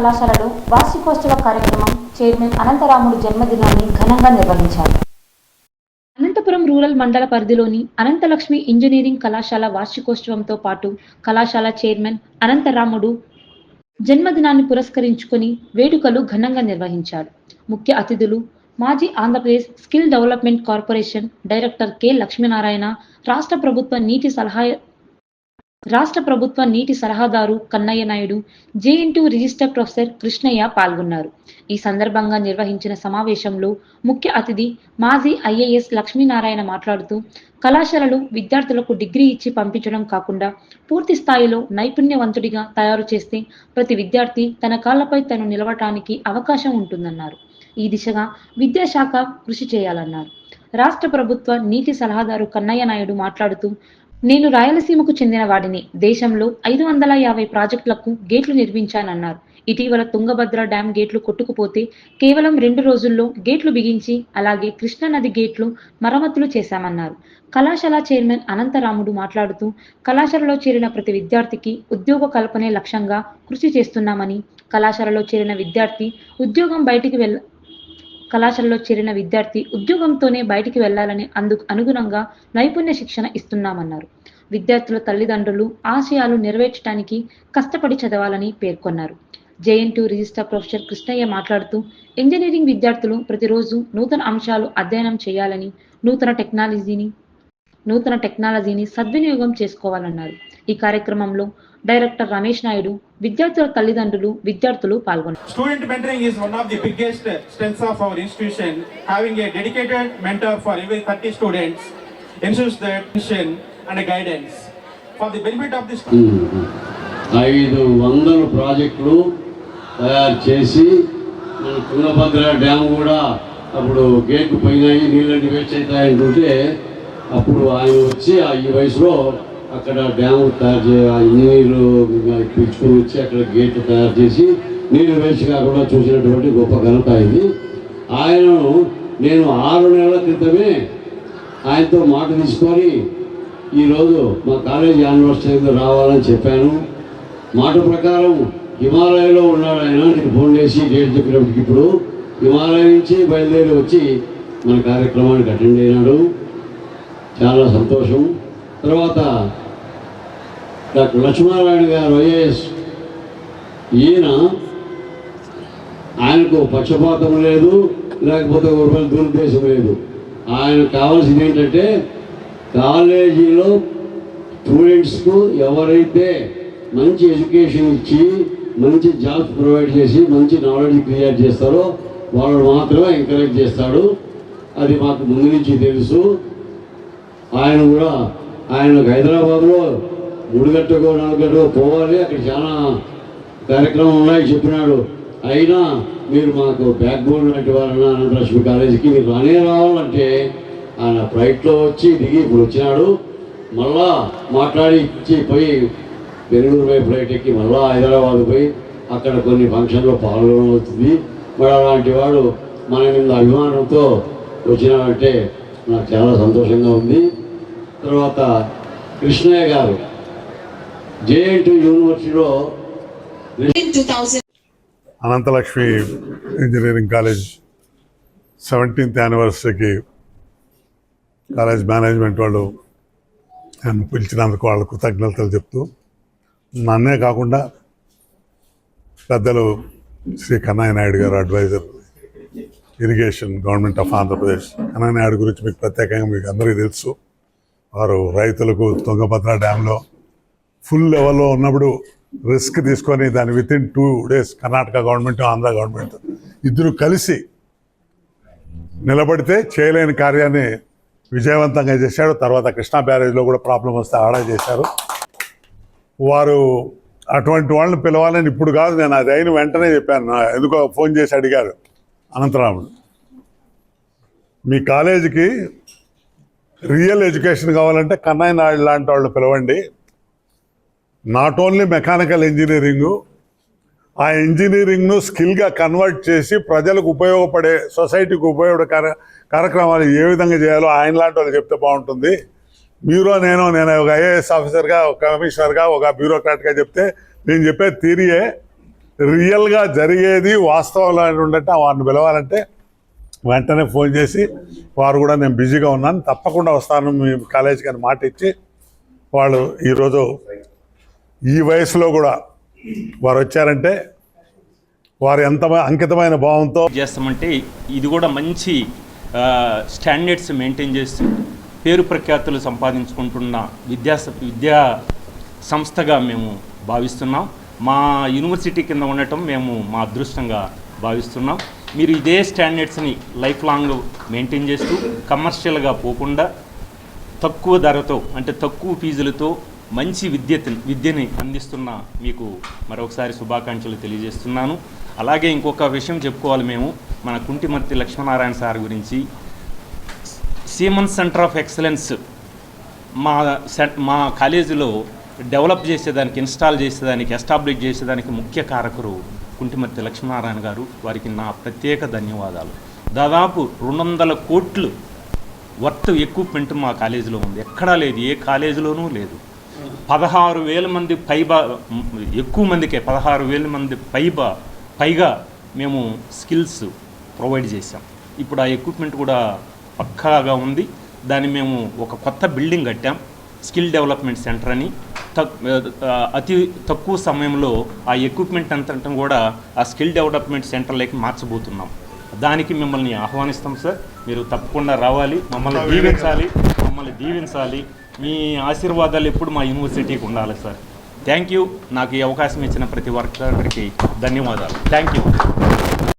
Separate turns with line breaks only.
కళాశాలలో వార్షికోత్సవ కార్యక్రమం చైర్మన్ అనంతరాముడు జన్మదినాన్ని ఘనంగా నిర్వహించారు. అనంతపురం రూరల్ మండల పరిధిలోని అనంతలక్ష్మి ఇంజనీరింగ్ కళాశాల వార్షికోత్సవంతో పాటు కళాశాల చైర్మన్ అనంతరాముడు జన్మదినాన్ని పురస్కరించుకుని వేడుకలు ఘనంగా నిర్వహించారు. ముఖ్య అతిథులు మాజీ Andhra Pradesh skill development corporation director K Lakshminarayana రాష్ట్ర ప్రభుత్వ నీటి సలహా రాష్ట్ర ప్రభుత్వ నీటి సలహాదారు Kannaiah Naidu JNT register professor Krishnaiah పాల్గొన్నారు. ఈ సందర్భంగా నిర్వహించిన సమావేశంలో ముఖ్య అతిథి మాజీ ఐఏఎస్ లక్ష్మీనారాయణ మాట్లాడుతూ కళాశాలలు విద్యార్థులకు డిగ్రీ ఇచ్చి పంపించడం కాకుండా పూర్తి స్థాయిలో నైపుణ్యవంతుడిగా తయారు చేస్తే ప్రతి విద్యార్థి తన కాళ్ళపై తను నిలవటానికి అవకాశం ఉంటుందన్నారు. ఈ దిశగా విద్యాశాఖ కృషి చేయాలన్నారు. రాష్ట్ర ప్రభుత్వ నీటి సలహాదారు కన్నయ్య నాయుడు మాట్లాడుతూ నేను రాయలసీమకు చెందిన వాడిని. దేశంలో ఐదు వందల యాభై ప్రాజెక్టులకు గేట్లు నిర్మించానన్నారు. ఇటీవల తుంగభద్ర డ్యాం గేట్లు కొట్టుకుపోతే కేవలం రెండు రోజుల్లో గేట్లు బిగించి అలాగే కృష్ణానది గేట్లు మరమ్మతులు చేశామన్నారు. కళాశాల చైర్మన్ అనంతరాముడు మాట్లాడుతూ కళాశాలలో చేరిన ప్రతి విద్యార్థికి ఉద్యోగ కల్పనే లక్ష్యంగా కృషి చేస్తున్నామని కళాశాలలో చేరిన విద్యార్థి ఉద్యోగం బయటికి వెళ్ళ కళాశాలలో చేరిన విద్యార్థి ఉద్యోగంతోనే బయటికి వెళ్ళాలని అందుకు అనుగుణంగా నైపుణ్య శిక్షణ ఇస్తున్నామన్నారు. విద్యార్థుల తల్లిదండ్రులు ఆశయాలు నెరవేర్చడానికి కష్టపడి చదవాలని పేర్కొన్నారు. జేఎన్టీ రిజిస్టర్ ప్రొఫెసర్ కృష్ణయ్య మాట్లాడుతూ ఇంజనీరింగ్ విద్యార్థులు ప్రతిరోజు నూతన అంశాలు అధ్యయనం చేయాలని నూతన టెక్నాలజీని నూతన టెక్నాలజీని సద్వినియోగం చేసుకోవాలన్నారు. ఈ కార్యక్రమంలో డైరెక్టర్ రమేష్ నాయుడు విద్యార్థుల తల్లిదండ్రులు విద్యార్థులు పాల్గొన్నారు.
Student mentoring is one of the biggest strengths of our institution having a dedicated mentor for thirty students instills the and guidance for the benefit of this
ఐదు వందలు ప్రాజెక్టులు తయారు చేసి తుంగభద్ర డ్యామ్ కూడా అప్పుడు గేట్ పోయినాయి నీళ్ళని వేచి అవుతాయంటుంటే అప్పుడు ఆయన వచ్చి ఆ ఈ వయసులో అక్కడ డ్యాము తయారు చే ఇంజనీర్లు పిలుచుకొని వచ్చి అక్కడ గేట్ తయారు చేసి నీళ్ళు వేసి కాకుండా చూసినటువంటి గొప్ప ఘనత ఇది. ఆయనను నేను ఆరు నెలల క్రితమే ఆయనతో మాట తీసుకొని ఈరోజు మా కాలేజ్ యానివర్సరీకి రావాలని చెప్పాను. మాట ప్రకారం హిమాలయలో ఉన్నాడు ఆయన నేను ఫోన్ చేసి డేట్ చెప్పినప్పటికి ఇప్పుడు హిమాలయ నుంచి బయలుదేరి వచ్చి మన కార్యక్రమానికి అటెండ్ అయినాడు. చాలా సంతోషం. తర్వాత డాక్టర్ లక్ష్మీనారాయణ గారు ఐఏఎస్. ఈయన ఆయనకు పక్షపాతం లేదు లేకపోతే ఒకరిపై దురుద్దేశం లేదు. ఆయన కావాల్సింది ఏంటంటే కాలేజీలో స్టూడెంట్స్కు ఎవరైతే మంచి ఎడ్యుకేషన్ ఇచ్చి మంచి జాబ్స్ ప్రొవైడ్ చేసి మంచి నాలెడ్జ్ క్రియేట్ చేస్తారో వాళ్ళు మాత్రమే ఎంకరేజ్ చేస్తాడు. అది మాకు ముందు నుంచి తెలుసు. ఆయన కూడా ఆయన హైదరాబాద్లో గుడిగట్టకో నాలుగట్టకో పోవాలి. అక్కడ చాలా కార్యక్రమం ఉన్నాయి చెప్పినాడు. అయినా మీరు మాకు బ్యాక్ బోన్ లాంటి వారన్నా అనంతలక్ష్మి కాలేజీకి మీరు రానే రావాలంటే ఆయన ఫ్లైట్లో వచ్చి దిగి ఇప్పుడు వచ్చినాడు. మళ్ళా మాట్లాడి ఇచ్చి పోయి బెంగళూరు పోయి ఫ్లైట్ ఎక్కి మళ్ళా హైదరాబాద్ పోయి అక్కడ కొన్ని ఫంక్షన్లో పాల్గొనవుతుంది మరి అలాంటి వాడు మన మీద అభిమానంతో వచ్చినాడంటే నాకు చాలా సంతోషంగా ఉంది. తర్వాత కృష్ణయ్య గారు జేఎన్టీ యూనివర్సిటీలో
in 2000.
Ananthalakshmi engineering college seventeenth యానివర్సరీకి college management వాళ్ళు నన్ను పిలిచినందుకు వాళ్ళ కృతజ్ఞతలు చెప్తూ నన్నే కాకుండా పెద్దలు Shri Kannaiah Naidu garu adviser irrigation government of Andhra Pradesh Kannaiah Naidu గురించి మీకు ప్రత్యేకంగా మీకు అందరికీ తెలుసు వారు రైతులకు తుంగభద్ర డ్యాంలో ఫుల్ లెవెల్లో ఉన్నప్పుడు రిస్క్ తీసుకొని దాన్ని within two days Karnataka government Andhra government ఇద్దరు కలిసి నిలబడితే చేయలేని కార్యాన్ని విజయవంతంగా చేశాడు. తర్వాత కృష్ణా బ్యారేజ్లో కూడా ప్రాబ్లం వస్తే ఆడా చేశారు. వారు అటువంటి వాళ్ళని పిలవాలని ఇప్పుడు కాదు నేను అది అయిన వెంటనే చెప్పాను. ఎందుకో ఫోన్ చేసి అడిగారు అనంతరాముడు. మీ కాలేజీకి రియల్ ఎడ్యుకేషన్ కావాలంటే కన్నయ్య నాయుడు లాంటి వాళ్ళు పిలవండి. నాట్ ఓన్లీ మెకానికల్ ఇంజనీరింగు ఆ ఇంజనీరింగ్ను స్కిల్గా కన్వర్ట్ చేసి ప్రజలకు ఉపయోగపడే సొసైటీకి ఉపయోగపడే కార్యక్రమాలు ఏ విధంగా చేయాలో ఆయన లాంటి వాళ్ళు చెప్తే బాగుంటుంది. మీరు నేను నేను ఒక ఐఏఎస్ ఆఫీసర్గా ఒక కమిషనర్గా ఒక బ్యూరోక్రాట్గా చెప్తే నేను చెప్పే థీరీయే రియల్గా జరిగేది వాస్తవంలో ఉండటం వారిని పిలవాలంటే వెంటనే ఫోన్ చేసి వారు కూడా నేను బిజీగా ఉన్నాను తప్పకుండా వస్తాను మీ కాలేజీకి అని మాట ఇచ్చి వాళ్ళు ఈరోజు ఈ వయసులో కూడా వారు వచ్చారంటే వారు ఎంత అంకితమైన భావంతో
చేస్తామంటే ఇది కూడా మంచి స్టాండర్డ్స్ మెయింటైన్ చేస్తూ పేరు ప్రఖ్యాతులు సంపాదించుకుంటున్న విద్యా విద్యా సంస్థగా మేము భావిస్తున్నాం. మా యూనివర్సిటీ కింద ఉండటం మేము మా అదృష్టంగా భావిస్తున్నాం. మీరు ఇదే స్టాండర్డ్స్ని లైఫ్ లాంగ్ మెయింటైన్ చేస్తూ కమర్షియల్గా పోకుండా తక్కువ ధరతో అంటే తక్కువ ఫీజులతో మంచి విద్య విద్యని అందిస్తున్న మీకు మరొకసారి శుభాకాంక్షలు తెలియజేస్తున్నాను. అలాగే ఇంకొక విషయం చెప్పుకోవాలి మేము. మన కుంటిమర్తి లక్ష్మీనారాయణ సార్ గురించి. సీమన్ సెంటర్ ఆఫ్ ఎక్సలెన్స్ మా మా కాలేజీలో డెవలప్ చేసేదానికి ఇన్స్టాల్ చేసేదానికి ఎస్టాబ్లిష్ చేసేదానికి ముఖ్య కారకులు కుంటిమర్తి లక్ష్మీనారాయణ గారు. వారికి నా ప్రత్యేక ధన్యవాదాలు. దాదాపు రెండు వందల కోట్లు వర్త్ ఎక్విప్మెంట్ మా కాలేజీలో ఉంది. ఎక్కడా లేదు. ఏ కాలేజీలోనూ లేదు. పదహారు వేల మంది పైబా ఎక్కువ మందికే పదహారు వేల మంది పైబా పైగా మేము స్కిల్స్ ప్రొవైడ్ చేసాం ఇప్పుడు ఆ ఎక్విప్మెంట్ కూడా పక్కాగా ఉంది. దాన్ని మేము ఒక కొత్త బిల్డింగ్ కట్టాం స్కిల్ డెవలప్మెంట్ సెంటర్ అని. అతి తక్కువ సమయంలో ఆ ఎక్విప్మెంట్ అంతటం కూడా ఆ స్కిల్ డెవలప్మెంట్ సెంటర్లోకి మార్చబోతున్నాం. దానికి మిమ్మల్ని ఆహ్వానిస్తాం సార్. మీరు తప్పకుండా రావాలి మమ్మల్ని దీవించాలి మమ్మల్ని దీవించాలి. మీ ఆశీర్వాదాలు ఎప్పుడు మా యూనివర్సిటీకి ఉండాలి సార్. థ్యాంక్ యూ నాకు ఈ అవకాశం ఇచ్చిన ప్రతి ఒక్కరికి ధన్యవాదాలు. Thank you